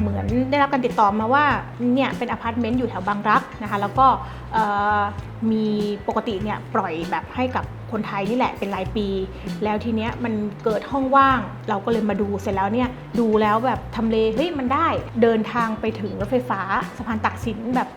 เหมือนได้รับการติดต่อมาว่าเนี่ยเป็นอพาร์ตเมนต์อยู่แถวบางรักนะคะแล้วก็มีปกติเนี่ยปล่อยแบบให้กับคนไทยนี่แหละเป็นรายปี แล้วทีเนี้ยมันเกิดห้องว่าง เราก็เลยมาดูเสร็จแล้วเนี่ยดูแล้วแบบทำเลเฮ้ยมันได้เดินทางไปถึงรถไฟฟ้าสะพานตักสินแบบ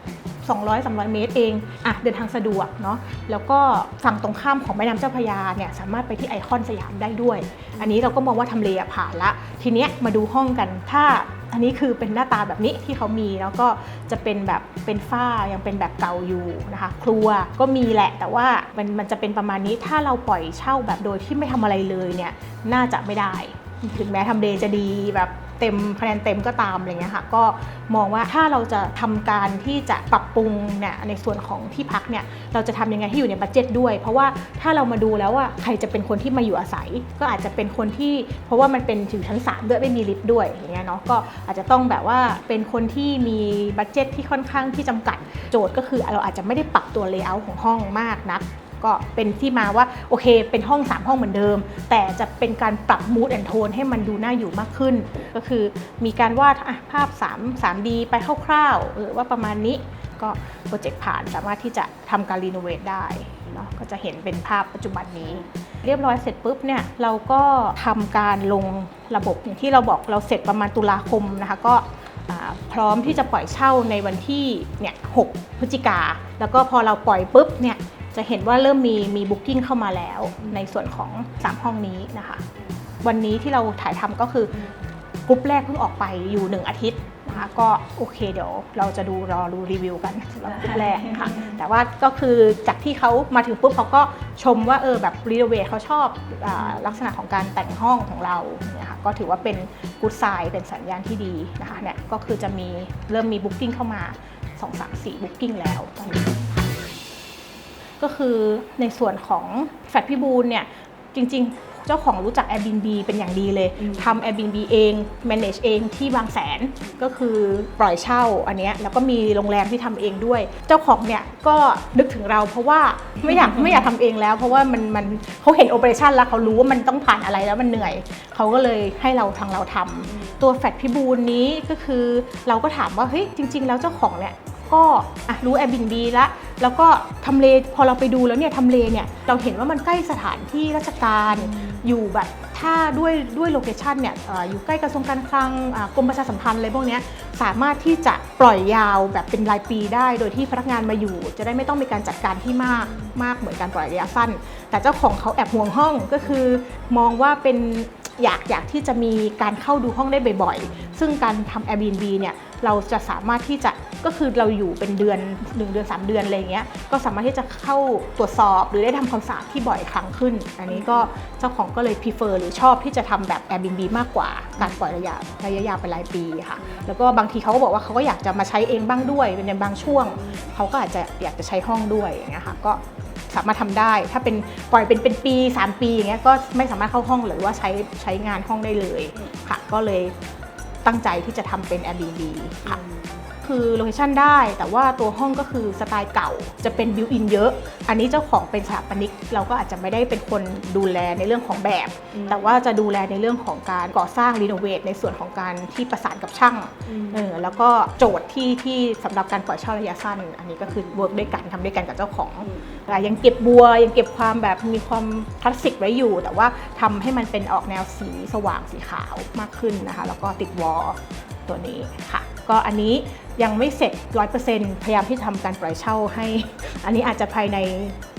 200 300 เมตรเองอะเดินทางสะดวกเนาะ แล้วก็ฝั่งตรงข้ามของแม่น้ำเจ้าพระยาเนี่ยสามารถไปที่ไอคอนสยามได้ด้วย อันนี้เราก็มองว่าทำเลผ่านละ ทีเนี้ยมาดูห้องกัน ถ้า อันนี้คือเป็นหน้าตาแบบนี้ที่เขามีแล้วก็จะเป็นแบบเป็นฝ้ายังเป็นแบบเก่าอยู่นะคะ ครัวก็มีแหละ แต่ว่ามันมันจะเป็นประมาณนี้ถ้าเราปล่อยเช่าแบบโดยที่ไม่ทำอะไรเลยเนี่ยน่าจะไม่ได้ ถึงแม้ทำเลจะดีแบบ เต็มคะแนนเต็มก็ตามอะไรเงี้ยค่ะก็มองว่าถ้าเราจะทำการที่จะปรับปรุงเนี่ยในส่วนของที่พักเนี่ยเราจะทำยังไงให้อยู่ในบัตเจ็ตด้วย เพราะว่าถ้าเรามาดูแล้วว่าใครจะเป็นคนที่มาอยู่อาศัย ก็อาจจะเป็นคนที่เพราะว่ามันเป็นถึงชั้น3ด้วยไม่มีลิฟต์ด้วยอย่างเงี้ยเนาะก็อาจจะต้องแบบว่าเป็นคนที่มีบัตเจ็ตที่ค่อนข้างที่จำกัดโจทย์ก็คือเราอาจจะไม่ได้ปรับตัวเลเยอร์ของห้องมากนัก ก็เป็นที่มาว่าโอเค เป็นห้อง 3 ห้องเหมือนเดิม แต่จะเป็นการปรับ mood and tone ให้มันดูน่าอยู่มากขึ้น ก็คือมีการวาดภาพ 3 3D ไปคร่าวๆหรือว่าประมาณนี้ก็โปรเจกต์ผ่านสามารถที่จะทำการรีโนเวทได้เนาะก็จะเห็นเป็นภาพปัจจุบันนี้ เรียบร้อยเสร็จปุ๊บเนี่ยเราก็ทำการลงระบบอย่างที่เราบอกเราเสร็จประมาณตุลาคมนะคะก็พร้อมที่จะปล่อยเช่าในวันที่เนี่ย6พฤศจิกา แล้วก็พอเราปล่อยปุ๊บเนี่ย จะเห็นว่าเริ่มมีมีบุ๊กิ้งเข้ามาแล้วในส่วนของ 3 ห้องนี้นะคะ วันนี้ที่เราถ่ายทำก็คือกรุ๊ปแรกเพิ่งออกไปอยู่ 1 อาทิตย์นะคะก็โอเคเดี๋ยวเราจะดูรอดูรีวิวกันสำหรับกรุ๊ปแรกค่ะ แต่ว่าก็คือจากที่เขามาถึงปุ๊บเขาก็ชมว่าเออแบบรีโนเวทเขาชอบอลักษณะของการแต่งห้องของเราเนี่ยค่ะก็ถือว่าเป็นกู๊ดไซน์เป็นสัญญาณที่ดีนะคะเนี่ยก็คือจะมีเริ่มมีบุ๊กิ้งเข้ามา 2 3 4บุ๊กิ้งแล้วตอนนี้ ก็คือในส่วนของแฟลตพิบูลเนี่ยจริง ๆ เจ้าของรู้จัก Airbnb เป็นอย่างดีเลยทำ Airbnb เอง manage เองที่บางแสนก็คือปล่อยเช่าอันเนี้ยแล้วก็มีโรงแรมที่ทำเองด้วย เจ้าของเนี่ยก็นึกถึงเราเพราะว่าไม่อยากไม่อยากทำเองแล้ว เพราะว่ามันมันเขาเห็นโอเปอเรชันแล้วเขารู้ว่ามันต้องผ่านอะไรแล้วมันเหนื่อยเขาก็เลยให้เราทางเราทำตัวแฟลตพิบูลนี้ก็คือเราก็ถามว่าเฮ้ยจริง ๆ แล้วเจ้าของเนี่ย ก็อะรู้ Airbnb แล้วแล้วก็ทำเลพอเราไปดูแล้วเนี่ยทำเลเนี่ยเราเห็นว่ามันใกล้สถานที่ราชการอยู่แบบถ้าด้วยด้วยโลเคชันเนี่ยเอ่ออยู่ใกล้กระทรวงการคลังอ่ากรมประชาสัมพันธ์อะไรพวกเนี้ยสามารถที่จะปล่อยยาวแบบเป็นรายปีได้ โดยที่พนักงานมาอยู่ จะได้ไม่ต้องมีการจัดการที่มากมากเหมือนการปล่อยระยะสั้น แต่เจ้าของเขาแอบห่วงห้องก็คือ มองว่าเป็น อยากอยากที่จะมีการเข้าดูห้องได้บ่อยๆ ซึ่งการทำ Airbnb เนี่ยเราจะสามารถที่จะก็คือเราอยู่เป็นเดือน 1 เดือน 3 เดือนอะไรเงี้ยก็สามารถที่จะเข้าตรวจสอบหรือได้ทำความสะอาดที่บ่อยครั้งขึ้น อันนี้ก็เจ้าของก็เลย prefer หรือชอบที่จะทำแบบ Airbnb มากกว่าการปล่อยระยะระยะยาวเป็นรายปีค่ะแล้วก็บางทีเขาก็บอกว่าเขาก็อยากจะมาใช้เองบ้างด้วยเป็นในบางช่วงเขาก็อาจจะอยากจะใช้ห้องด้วยอย่างเงี้ยค่ะก็ สามารถทำได้ ถ้าเป็นปล่อยเป็นเป็นปี 3 ปีอย่างเงี้ยก็ไม่สามารถเข้าห้องหรือว่าใช้ใช้งานห้องได้เลยค่ะ ก็เลยตั้งใจที่จะทำเป็น Airbnb ค่ะ คือโลเคชันได้ แต่ว่าตัวห้องก็คือสไตล์เก่าจะเป็นบิวอินเยอะ อันนี้เจ้าของเป็นสถาปนิกเราก็อาจจะไม่ได้เป็นคนดูแลในเรื่องของแบบ แต่ว่าจะดูแลในเรื่องของการก่อสร้างรีโนเวทในส่วนของการที่ประสานกับช่างเออแล้วก็โจทย์ที่ที่สำหรับการปล่อยเช่าระยะสั้น อันนี้ก็คือเวิร์กด้วยกันทำด้วยกันกับเจ้าของแต่ยังเก็บบัวยังเก็บความแบบมีความคลาสสิกไว้อยู่ แต่ว่าทำให้มันเป็นออกแนวสีสว่างสีขาวมากขึ้นนะคะ แล้วก็ติดวอล ตัวนี้ค่ะ ก็อันนี้ยังไม่เสร็จ100%พยายามที่ทำการปล่อยเช่าให้ อันนี้อาจจะภายใน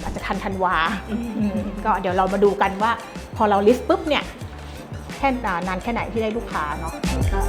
อาจจะทันธันวาอืมก็เดี๋ยวเรามาดูกันว่า พอเราลิสต์ปุ๊บเนี่ยแค่นานแค่ไหนที่ได้ลูกค้าเนาะก็